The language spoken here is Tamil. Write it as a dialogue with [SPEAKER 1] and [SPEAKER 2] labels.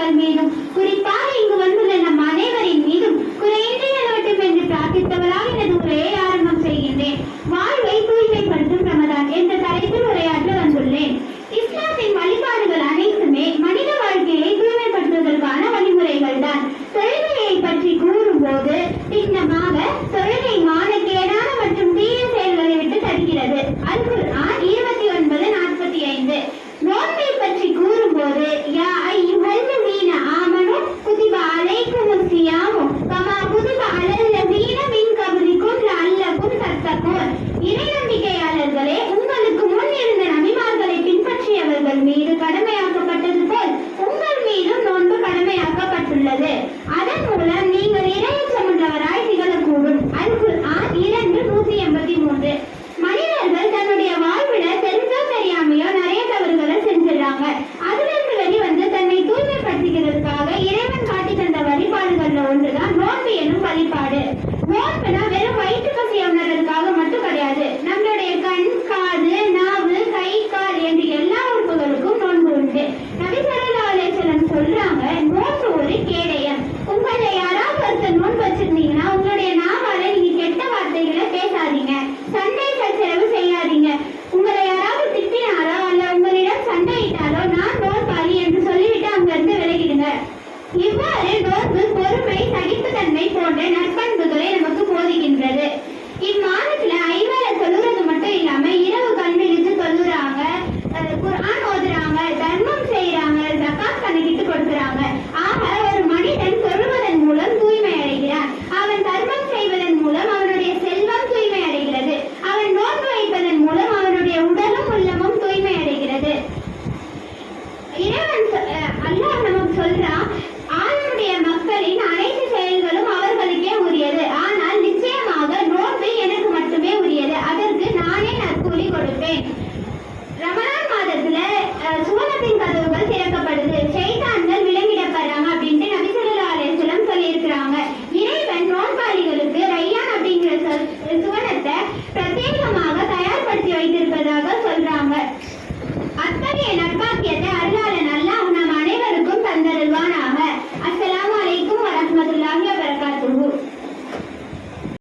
[SPEAKER 1] மக்கள் மீதும் குறிப்பாக இங்கு வந்துள்ள நம் அனைவரின் மீதும் குறையின்றி நிலவட்டும் என்று பிரார்த்தித்தவரால் எனது உரையை ஆரம்பம் செய்கின்றேன். வாழ்வை தூய்மைப்படுத்தும் ரமதான் என்ற தலைப்பில் உரையாற்ற வந்துள்ளேன். இஸ்லாத்தின் வழிபாடுகள் அனைத்துமே மனித வாழ்க்கையை தூய்மைப்படுத்துவதற்கான வழிமுறைகள் தான் தொழுகையை பற்றி கூறும்போது திட்டமாக தொழுகை மானக்கேடான மற்றும் தீய செயல்களை விட்டு தடுக்கிறது. அது அதில் ஒரு